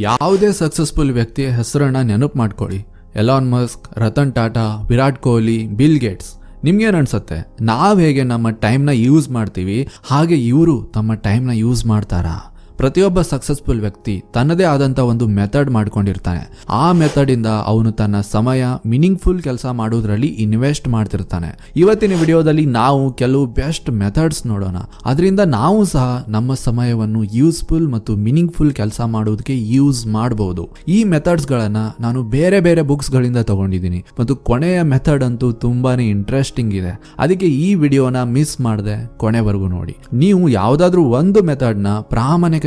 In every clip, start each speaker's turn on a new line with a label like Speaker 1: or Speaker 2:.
Speaker 1: ಯಾವುದೇ ಸಕ್ಸಸ್ಫುಲ್ ವ್ಯಕ್ತಿಯ ಹೆಸರನ್ನ ನೆನಪು ಮಾಡ್ಕೊಳ್ಳಿ. Elon Musk Ratan Tata, Virat Kohli Bill Gates ನಿಮ್ಗೇನು ಅನ್ಸುತ್ತೆ? ನಾವು ಹೇಗೆ ನಮ್ಮ ಟೈಮ್ನ ಯೂಸ್ ಮಾಡ್ತೀವಿ? ಹಾಗೆ ಇವರು ತಮ್ಮ ಟೈಮ್ನ ಯೂಸ್ ಮಾಡ್ತಾರಾ? ಪ್ರತಿಯೊಬ್ಬ ಸಕ್ಸಸ್ಫುಲ್ ವ್ಯಕ್ತಿ ತನ್ನದೇ ಆದಂಥ ಒಂದು ಮೆಥಡ್ ಮಾಡ್ಕೊಂಡಿರ್ತಾನೆ. ಆ ಮೆಥಡಿಂದ ಅವನು ತನ್ನ ಸಮಯ ಮೀನಿಂಗ್ಫುಲ್ ಕೆಲಸ ಮಾಡೋದ್ರಲ್ಲಿ ಇನ್ವೆಸ್ಟ್ ಮಾಡ್ತಿರ್ತಾನೆ. ಇವತ್ತಿನ ವಿಡಿಯೋದಲ್ಲಿ ನಾವು ಕೆಲವು ಬೆಸ್ಟ್ ಮೆಥಡ್ಸ್ ನೋಡೋಣ. ಅದರಿಂದ ನಾವು ಸಹ ನಮ್ಮ ಸಮಯವನ್ನು ಯೂಸ್ಫುಲ್ ಮತ್ತು ಮೀನಿಂಗ್ಫುಲ್ ಕೆಲಸ ಮಾಡೋದಕ್ಕೆ ಯೂಸ್ ಮಾಡಬಹುದು ಈ ಮೆಥಡ್ಸ್ಗಳನ್ನು ನಾನು ಬೇರೆ ಬೇರೆ ಬುಕ್ಸ್ಗಳಿಂದ ತಗೊಂಡಿದ್ದೀನಿ. ಮತ್ತು ಕೊನೆಯ ಮೆಥಡ್ ಅಂತೂ ತುಂಬಾನೇ ಇಂಟ್ರೆಸ್ಟಿಂಗ್ ಇದೆ. ಅದಕ್ಕೆ ಈ ವಿಡಿಯೋನ ಮಿಸ್ ಮಾಡದೆ ಕೊನೆವರೆಗೂ ನೋಡಿ. ನೀವು ಯಾವುದಾದ್ರೂ ಒಂದು ಮೆಥಡ್ನ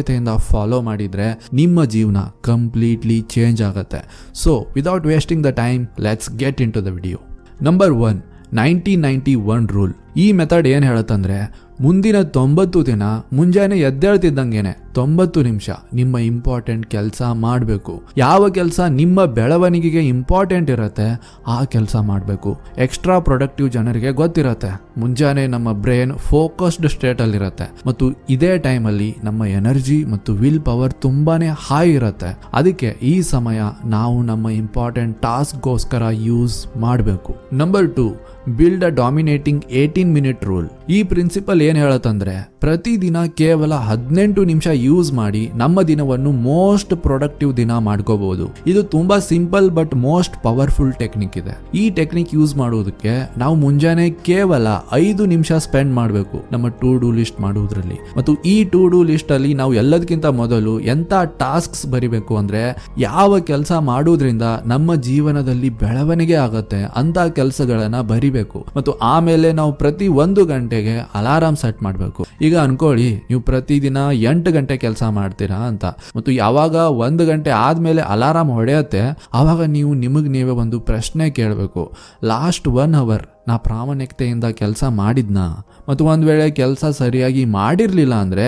Speaker 1: ಪ್ರಾಮಾಣಿಕತೆಯಿಂದ ಫಾಲೋ ಮಾಡಿದ್ರೆ ನಿಮ್ಮ ಜೀವನ ಕಂಪ್ಲೀಟ್ಲಿ ಚೇಂಜ್ ಆಗುತ್ತೆ. So without wasting the time let's get in the video number one nineteen ninety one rule ಈ ಮೆಥಡ್ ಏನು ಹೇಳುತ್ತಂದ್ರೆ, ಮುಂದಿನ ತೊಂಬತ್ತು ದಿನ ಮುಂಜಾನೆ ಎದ್ದೇಳ್ತಿದ್ದಂಗೆನೆ ತೊಂಬತ್ತು ನಿಮಿಷ ನಿಮ್ಮ ಇಂಪಾರ್ಟೆಂಟ್ ಕೆಲಸ ಮಾಡಬೇಕು. ಯಾವ ಕೆಲಸ ನಿಮ್ಮ ಬೆಳವಣಿಗೆಗೆ ಇಂಪಾರ್ಟೆಂಟ್ ಇರುತ್ತೆ, ಆ ಕೆಲಸ ಮಾಡಬೇಕು. ಎಕ್ಸ್ಟ್ರಾ ಪ್ರೊಡಕ್ಟಿವ್ ಜನರಿಗೆ ಗೊತ್ತಿರತ್ತೆ. ಮುಂಜಾನೆ ನಮ್ಮ ಬ್ರೈನ್ ಫೋಕಸ್ಡ್ ಸ್ಟೇಟಲ್ಲಿರುತ್ತೆ. ಮತ್ತು ಇದೇ ಟೈಮಲ್ಲಿ ನಮ್ಮ ಎನರ್ಜಿ ಮತ್ತು ವಿಲ್ ಪವರ್ ತುಂಬಾನೇ ಹೈ ಇರುತ್ತೆ. ಅದಕ್ಕೆ ಈ ಸಮಯ ನಾವು ನಮ್ಮ ಇಂಪಾರ್ಟೆಂಟ್ ಟಾಸ್ಕ್ಗೋಸ್ಕರ ಯೂಸ್ ಮಾಡಬೇಕು. Number two, build a dominating eighteen minute rule. ಈ ಪ್ರಿನ್ಸಿಪಲ್ ಏನು ಹೇಳತ್ತಂದ್ರೆ, ಪ್ರತಿದಿನ ಕೇವಲ ಹದಿನೆಂಟು ನಿಮಿಷ ಯೂಸ್ ಮಾಡಿ ನಮ್ಮ ದಿನವನ್ನು ಮೋಸ್ಟ್ ಪ್ರೊಡಕ್ಟಿವ್ ದಿನ ಮಾಡ್ಕೋಬಹುದು ಇದು ತುಂಬಾ simple but most powerful technique ಇದೆ. ಈ ಟೆಕ್ನಿಕ್ ಯೂಸ್ ಮಾಡೋದಕ್ಕೆ ನಾವು ಮುಂಜಾನೆ ಕೇವಲ ಐದು ನಿಮಿಷ ಸ್ಪೆಂಡ್ ಮಾಡಬೇಕು ನಮ್ಮ ಟೂ ಡೂ ಲಿಸ್ಟ್ ಮಾಡುವುದರಲ್ಲಿ ಮತ್ತು ಈ ಟೂ ಡೂ ಲಿಸ್ಟ್ ಅಲ್ಲಿ ನಾವು ಎಲ್ಲದಕ್ಕಿಂತ ಮೊದಲು ಎಂತ ಟಾಸ್ಕ್ಸ್ ಬರಿಬೇಕು ಅಂದ್ರೆ ಯಾವ ಕೆಲಸ ಮಾಡೋದ್ರಿಂದ ನಮ್ಮ ಜೀವನದಲ್ಲಿ ಬೆಳವಣಿಗೆ ಆಗುತ್ತೆ ಅಂತ ಕೆಲಸಗಳನ್ನ ಬರಿಬೇಕು. ಮತ್ತು ಆಮೇಲೆ ನಾವು ಪ್ರತಿ ಒಂದು ಗಂಟೆಗೆ ಅಲಾರಾಮ್ ಸೆಟ್ ಮಾಡಬೇಕು. ಈಗ ಅನ್ಕೊಳ್ಳಿ, ನೀವು ಪ್ರತಿದಿನ ಎಂಟು ಗಂಟೆ ಕೆಲಸ ಮಾಡ್ತೀರಾ ಅಂತ. ಮತ್ತು ಯಾವಾಗ ಒಂದು ಗಂಟೆ ಆದ್ಮೇಲೆ ಅಲಾರಾಮ್ ಹೊಡೆಯುತ್ತೆ ಆವಾಗ ನೀವು ನಿಮಗೆ ನೀವೇ ಒಂದು ಪ್ರಶ್ನೆ ಕೇಳಬೇಕು. Last one hour. ನಾ ಪ್ರಾಮಾಣಿಕತೆಯಿಂದ ಕೆಲಸ ಮಾಡಿದ್ನಾ. ಮತ್ತು ಒಂದು ವೇಳೆ ಕೆಲಸ ಸರಿಯಾಗಿ ಮಾಡಿರಲಿಲ್ಲ ಅಂದರೆ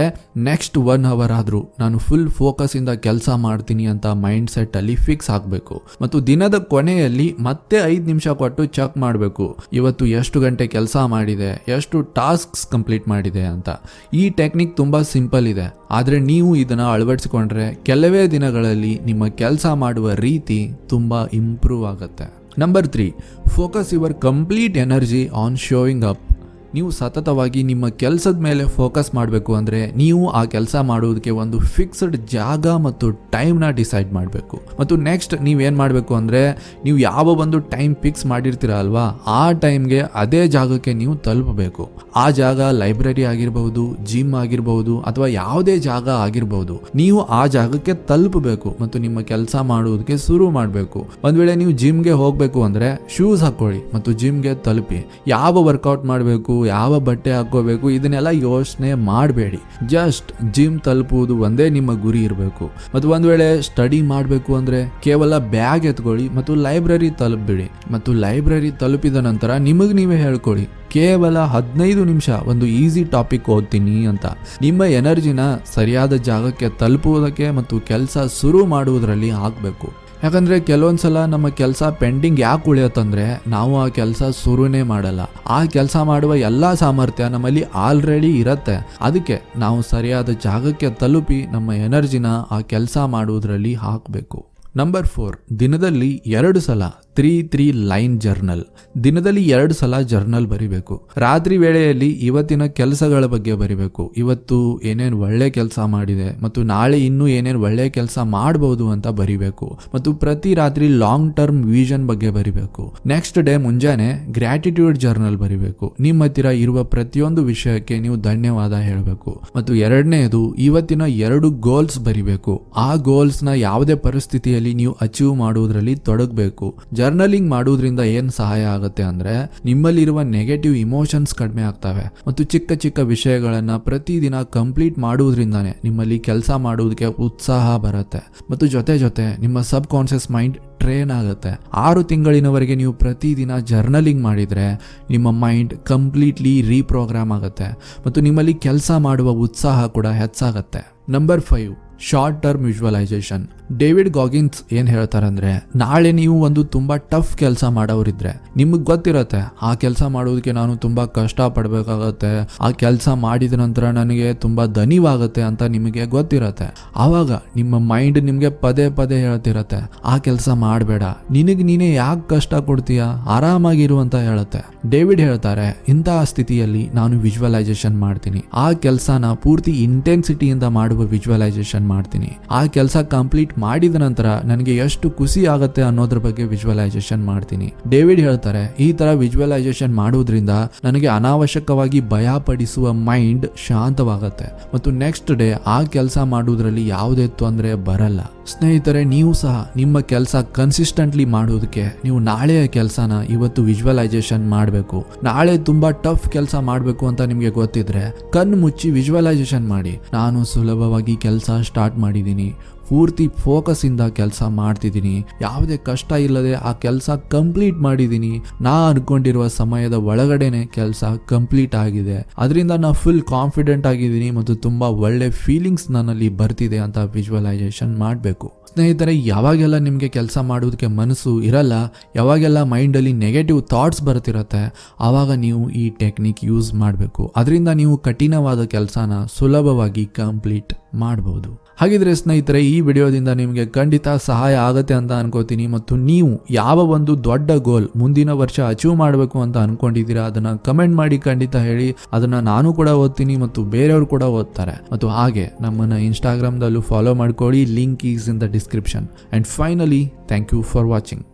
Speaker 1: ನೆಕ್ಸ್ಟ್ ಒನ್ ಅವರ್ ಆದರೂ ನಾನು ಫುಲ್ ಫೋಕಸಿಂದ ಕೆಲಸ ಮಾಡ್ತೀನಿ ಅಂತ ಮೈಂಡ್ ಸೆಟ್ಟಲ್ಲಿ ಫಿಕ್ಸ್ ಆಗಬೇಕು. ಮತ್ತು ದಿನದ ಕೊನೆಯಲ್ಲಿ ಮತ್ತೆ ಐದು ನಿಮಿಷ ಕೊಟ್ಟು ಚೆಕ್ ಮಾಡಬೇಕು. ಇವತ್ತು ಎಷ್ಟು ಗಂಟೆ ಕೆಲಸ ಮಾಡಿದೆ, ಎಷ್ಟು ಟಾಸ್ಕ್ಸ್ ಕಂಪ್ಲೀಟ್ ಮಾಡಿದೆ ಅಂತ. ಈ ಟೆಕ್ನಿಕ್ ತುಂಬ ಸಿಂಪಲ್ ಇದೆ. ಆದರೆ ನೀವು ಇದನ್ನು ಅಳವಡಿಸಿಕೊಂಡ್ರೆ ಕೆಲವೇ ದಿನಗಳಲ್ಲಿ ನಿಮ್ಮ ಕೆಲಸ ಮಾಡುವ ರೀತಿ ತುಂಬ ಇಂಪ್ರೂವ್ ಆಗುತ್ತೆ. Number 3. Focus your complete energy on showing up ನೀವು ಸತತವಾಗಿ ನಿಮ್ಮ ಕೆಲಸದ ಮೇಲೆ ಫೋಕಸ್ ಮಾಡಬೇಕು ಅಂದರೆ ನೀವು ಆ ಕೆಲಸ ಮಾಡೋದಕ್ಕೆ ಒಂದು ಫಿಕ್ಸ್ಡ್ ಜಾಗ ಮತ್ತು ಟೈಮ್ನ ಡಿಸೈಡ್ ಮಾಡಬೇಕು. ಮತ್ತು ನೆಕ್ಸ್ಟ್ ನೀವೇನು ಮಾಡಬೇಕು ಅಂದರೆ ನೀವು ಯಾವ ಒಂದು ಟೈಮ್ ಫಿಕ್ಸ್ ಮಾಡಿರ್ತೀರ ಅಲ್ವಾ, ಆ ಟೈಮ್ಗೆ ಅದೇ ಜಾಗಕ್ಕೆ ನೀವು ತಲುಪಬೇಕು. ಆ ಜಾಗ ಲೈಬ್ರರಿ ಆಗಿರಬಹುದು ಜಿಮ್ ಆಗಿರಬಹುದು ಅಥವಾ ಯಾವುದೇ ಜಾಗ ಆಗಿರಬಹುದು, ನೀವು ಆ ಜಾಗಕ್ಕೆ ತಲುಪಬೇಕು ಮತ್ತು ನಿಮ್ಮ ಕೆಲಸ ಮಾಡುವುದಕ್ಕೆ ಶುರು ಮಾಡಬೇಕು. ಒಂದು ವೇಳೆ ನೀವು ಜಿಮ್ಗೆ ಹೋಗಬೇಕು ಅಂದರೆ ಶೂಸ್ ಹಾಕೊಳ್ಳಿ ಮತ್ತು ಜಿಮ್ಗೆ ತಲುಪಿ. ಯಾವ ವರ್ಕೌಟ್ ಮಾಡಬೇಕು ಯಾವ ಬಟ್ಟೆ ಹಾಕೋಬೇಕು ಇದನ್ನೆಲ್ಲ ಯೋಚನೆ ಮಾಡಬೇಡಿ. ಜಸ್ಟ್ ಜಿಮ್ ತಲುಪುವುದು ಒಂದೇ ನಿಮ್ಮ ಗುರಿ ಇರಬೇಕು. ಮತ್ತು ಒಂದು ವೇಳೆ ಸ್ಟಡಿ ಮಾಡಬೇಕು ಅಂದ್ರೆ ಕೇವಲ ಬ್ಯಾಗ್ ಎತ್ಕೊಳ್ಳಿ ಮತ್ತು ಲೈಬ್ರರಿ ತಲುಪಿಬಿಡಿ. ಮತ್ತು ಲೈಬ್ರರಿ ತಲುಪಿದ ನಂತರ ನಿಮಗೆ ನೀವೇ ಹೇಳ್ಕೊಳ್ಳಿ, ಕೇವಲ ಹದಿನೈದು ನಿಮಿಷ ಒಂದು ಈಸಿ ಟಾಪಿಕ್ ಓದ್ತೀನಿ ಅಂತ. ನಿಮ್ಮ ಎನರ್ಜಿನ ಸರಿಯಾದ ಜಾಗಕ್ಕೆ ತಲುಪುವುದಕ್ಕೆ ಮತ್ತು ಕೆಲಸ ಶುರು ಮಾಡುವುದರಲ್ಲಿ ಹಾಕಬೇಕು. ಯಾಕಂದ್ರೆ ಕೆಲವೊಂದ್ಸಲ ನಮ್ಮ ಕೆಲಸ ಪೆಂಡಿಂಗ್ ಯಾಕೆ ಉಳಿಯತ್ತಂದ್ರೆ ನಾವು ಆ ಕೆಲಸ ಶುರುನೇ ಮಾಡಲ್ಲ. ಆ ಕೆಲಸ ಮಾಡುವ ಎಲ್ಲ ಸಾಮರ್ಥ್ಯ ನಮ್ಮಲ್ಲಿ ಆಲ್ರೆಡಿ ಇರತ್ತೆ. ಅದಕ್ಕೆ ನಾವು ಸರಿಯಾದ ಜಾಗಕ್ಕೆ ತಲುಪಿ ನಮ್ಮ ಎನರ್ಜಿನ ಆ ಕೆಲಸ ಮಾಡುವುದರಲ್ಲಿ ಹಾಕಬೇಕು. ನಂಬರ್ ಫೋರ್ ದಿನದಲ್ಲಿ ಎರಡು ಸಲ ತ್ರೀ ತ್ರೀ ಲೈನ್ ಜರ್ನಲ್. ದಿನದಲ್ಲಿ ಎರಡು ಸಲ ಜರ್ನಲ್ ಬರಿಬೇಕು. ರಾತ್ರಿ ವೇಳೆಯಲ್ಲಿ ಇವತ್ತಿನ ಕೆಲಸಗಳ ಬಗ್ಗೆ ಬರಿಬೇಕು. ಇವತ್ತು ಏನೇನು ಒಳ್ಳೆ ಕೆಲಸ ಮಾಡಿದೆ ಮತ್ತು ನಾಳೆ ಇನ್ನೂ ಏನೇನು ಒಳ್ಳೆ ಕೆಲಸ ಮಾಡಬಹುದು ಅಂತ ಬರಿಬೇಕು. ಮತ್ತು ಪ್ರತಿ ರಾತ್ರಿ ಲಾಂಗ್ ಟರ್ಮ್ ವಿಷನ್ ಬಗ್ಗೆ ಬರಿಬೇಕು. ನೆಕ್ಸ್ಟ್ ಡೇ ಮುಂಜಾನೆ ಗ್ರಾಟಿಟ್ಯೂಡ್ ಜರ್ನಲ್ ಬರಿಬೇಕು. ನಿಮ್ಮ ಹತ್ತಿರ ಇರುವ ಪ್ರತಿಯೊಂದು ವಿಷಯಕ್ಕೆ ನೀವು ಧನ್ಯವಾದ ಹೇಳಬೇಕು. ಮತ್ತು ಎರಡನೇದು, ಇವತ್ತಿನ ಎರಡು ಗೋಲ್ಸ್ ಬರಿಬೇಕು. ಆ ಗೋಲ್ಸ್ನ ಯಾವುದೇ ಪರಿಸ್ಥಿತಿಯಲ್ಲಿ ನೀವು ಅಚೀವ್ ಮಾಡುವುದರಲ್ಲಿ ತೊಡಗಬೇಕು. ಜರ್ನಲಿಂಗ್ ಮಾಡೋದ್ರಿಂದ ಏನು ಸಹಾಯ ಆಗುತ್ತೆ ಅಂದ್ರೆ ನಿಮ್ಮಲ್ಲಿರುವ ನೆಗೆಟಿವ್ ಇಮೋಷನ್ಸ್ ಕಡಿಮೆ ಆಗ್ತವೆ. ಮತ್ತು ಚಿಕ್ಕ ಚಿಕ್ಕ ವಿಷಯಗಳನ್ನು ಪ್ರತಿದಿನ ಕಂಪ್ಲೀಟ್ ಮಾಡುವುದರಿಂದಾನೆ ನಿಮ್ಮಲ್ಲಿ ಕೆಲಸ ಮಾಡೋದಕ್ಕೆ ಉತ್ಸಾಹ ಬರುತ್ತೆ. ಮತ್ತು ಜೊತೆ ಜೊತೆ ನಿಮ್ಮ ಸಬ್ ಕಾನ್ಷಿಯಸ್ ಮೈಂಡ್ ಟ್ರೈನ್ ಆಗುತ್ತೆ. ಆರು ತಿಂಗಳಿನವರೆಗೆ ನೀವು ಪ್ರತಿದಿನ ಜರ್ನಲಿಂಗ್ ಮಾಡಿದರೆ ನಿಮ್ಮ ಮೈಂಡ್ ಕಂಪ್ಲೀಟ್ಲಿ ರೀಪ್ರೋಗ್ರಾಮ್ ಆಗುತ್ತೆ. ಮತ್ತು ನಿಮ್ಮಲ್ಲಿ ಕೆಲಸ ಮಾಡುವ ಉತ್ಸಾಹ ಕೂಡ ಹೆಚ್ಚಾಗತ್ತೆ. Number five short term visualisation David Goggins ಏನ್ ಹೇಳ್ತಾರಂದ್ರೆ, ನಾಳೆ ನೀವು ಒಂದು ತುಂಬಾ ಟಫ್ ಕೆಲಸ ಮಾಡೋರಿದ್ರೆ ನಿಮಗೆ ಗೊತ್ತಿರತ್ತೆ, ಆ ಕೆಲಸ ಮಾಡೋದಕ್ಕೆ ನಾನು ತುಂಬಾ ಕಷ್ಟ ಪಡ್ಬೇಕಾಗತ್ತೆ ಆ ಕೆಲಸ ಮಾಡಿದ ನಂತರ ನನಗೆ ತುಂಬಾ ದನಿವಾಗತ್ತೆ ಅಂತ ನಿಮಗೆ ಗೊತ್ತಿರತ್ತೆ. ಆವಾಗ ನಿಮ್ಮ ಮೈಂಡ್ ನಿಮ್ಗೆ ಪದೇ ಪದೇ ಹೇಳ್ತಿರತ್ತೆ, ಆ ಕೆಲಸ ಮಾಡಬೇಡ, ನಿನಗ್ ನೀನೇ ಯಾಕೆ ಕಷ್ಟ ಕೊಡ್ತೀಯ, ಆರಾಮಾಗಿರು ಅಂತ ಹೇಳುತ್ತೆ. ಡೇವಿಡ್ ಹೇಳ್ತಾರೆ ಇಂತಹ ಸ್ಥಿತಿಯಲ್ಲಿ ನಾನು ವಿಜುವಲೈಸೇಷನ್ ಮಾಡ್ತೀನಿ. ಆ ಕೆಲಸನ ಪೂರ್ತಿ ಇಂಟೆನ್ಸಿಟಿಯಿಂದ ಮಾಡುವ ವಿಜುವಲೈಸೇಷನ್ ಮಾಡ್ತೀನಿ. ಆ ಕೆಲಸ ಕಂಪ್ಲೀಟ್ ಮಾಡಿದ ನಂತರ ನನಗೆ ಎಷ್ಟು ಖುಷಿ ಆಗುತ್ತೆ ಅನ್ನೋದ್ರ ಬಗ್ಗೆ ವಿಜುವಲೈಸೇಷನ್ ಮಾಡ್ತೀನಿ. ಡೇವಿಡ್ ಹೇಳ್ತಾರೆ, ಈ ತರ ವಿಜುವಲೈಸೇಷನ್ ಮಾಡೋದ್ರಿಂದ ನನಗೆ ಅನಾವಶ್ಯಕವಾಗಿ ಭಯ ಪಡಿಸುವ ಮೈಂಡ್ ಶಾಂತವಾಗುತ್ತೆ. ಮತ್ತು ನೆಕ್ಸ್ಟ್ ಡೇ ಆ ಕೆಲಸ ಮಾಡುವುದರಲ್ಲಿ ಯಾವುದೇ ತೊಂದರೆ ಬರಲ್ಲ. ಸ್ನೇಹಿತರೆ, ನೀವು ಸಹ ನಿಮ್ಮ ಕೆಲಸ ಕನ್ಸಿಸ್ಟೆಂಟ್ಲಿ ಮಾಡೋದಕ್ಕೆ ನೀವು ನಾಳೆಯ ಕೆಲಸನ ಇವತ್ತು ವಿಜುವಲೈಸೇಷನ್ ಮಾಡಬೇಕು. ನಾಳೆ ತುಂಬಾ ಟಫ್ ಕೆಲಸ ಮಾಡಬೇಕು ಅಂತ ನಿಮಗೆ ಗೊತ್ತಿದ್ರೆ ಕಣ್ಣು ಮುಚ್ಚಿ ವಿಜುವಲೈಸೇಷನ್ ಮಾಡಿ. ನಾನು ಸುಲಭವಾಗಿ ಕೆಲಸ ಸ್ಟಾರ್ಟ್ ಮಾಡಿದ್ದೀನಿ. ಪೂರ್ತಿ ಫೋಕಸ್ ಇಂದ ಕೆಲಸ ಮಾಡ್ತಿದ್ದೀನಿ. ಯಾವುದೇ ಕಷ್ಟ ಇಲ್ಲದೆ ಆ ಕೆಲಸ ಕಂಪ್ಲೀಟ್ ಮಾಡಿದ್ದೀನಿ. ನಾ ಅನ್ಕೊಂಡಿರುವ ಸಮಯದ ಒಳಗಡೆನೆ ಕೆಲಸ ಕಂಪ್ಲೀಟ್ ಆಗಿದೆ. ಅದರಿಂದ ನಾ ಫುಲ್ ಕಾನ್ಫಿಡೆಂಟ್ ಆಗಿದ್ದೀನಿ ಮತ್ತು ತುಂಬಾ ಒಳ್ಳೆ ಫೀಲಿಂಗ್ಸ್ ನನ್ನಲ್ಲಿ ಬರ್ತಿದೆ ಅಂತ ವಿಜುವಲೈಸೇಷನ್ ಮಾಡಬೇಕು. ಸ್ನೇಹಿತರೆ, ಯಾವಾಗೆಲ್ಲ ನಿಮಗೆ ಕೆಲಸ ಮಾಡೋದಕ್ಕೆ ಮನಸ್ಸು ಇರಲ್ಲ, ಯಾವಾಗೆಲ್ಲ ಮೈಂಡಲ್ಲಿ ನೆಗೆಟಿವ್ ಥಾಟ್ಸ್ ಬರ್ತಿರತ್ತೆ, ಆವಾಗ ನೀವು ಈ ಟೆಕ್ನಿಕ್ ಯೂಸ್ ಮಾಡಬೇಕು. ಅದರಿಂದ ನೀವು ಕಠಿಣವಾದ ಕೆಲಸನ ಸುಲಭವಾಗಿ ಕಂಪ್ಲೀಟ್ ಮಾಡಬಹುದು ಹಾಗಿದ್ರೆ ಸ್ನೇಹಿತರೆ, ಈ ವಿಡಿಯೋದಿಂದ ನಿಮಗೆ ಖಂಡಿತ ಸಹಾಯ ಆಗುತ್ತೆ ಅಂತ ಅನ್ಕೋತೀನಿ. ಮತ್ತು ನೀವು ಯಾವ ಒಂದು ದೊಡ್ಡ ಗೋಲ್ ಮುಂದಿನ ವರ್ಷ ಅಚೀವ್ ಮಾಡಬೇಕು ಅಂತ ಅನ್ಕೊಂಡಿದ್ದೀರಾ, ಅದನ್ನ ಕಮೆಂಟ್ ಮಾಡಿ ಖಂಡಿತ ಹೇಳಿ. ಅದನ್ನ ನಾನು ಕೂಡ ಓದ್ತೀನಿ ಮತ್ತು ಬೇರೆಯವರು ಕೂಡ ಓದ್ತಾರೆ. ಮತ್ತು ಹಾಗೆ ನಮ್ಮನ್ನ ಇನ್ಸ್ಟಾಗ್ರಾಮ್ದಲ್ಲೂ ಫಾಲೋ ಮಾಡ್ಕೊಳ್ಳಿ. Link is in the description and finally thank you for watching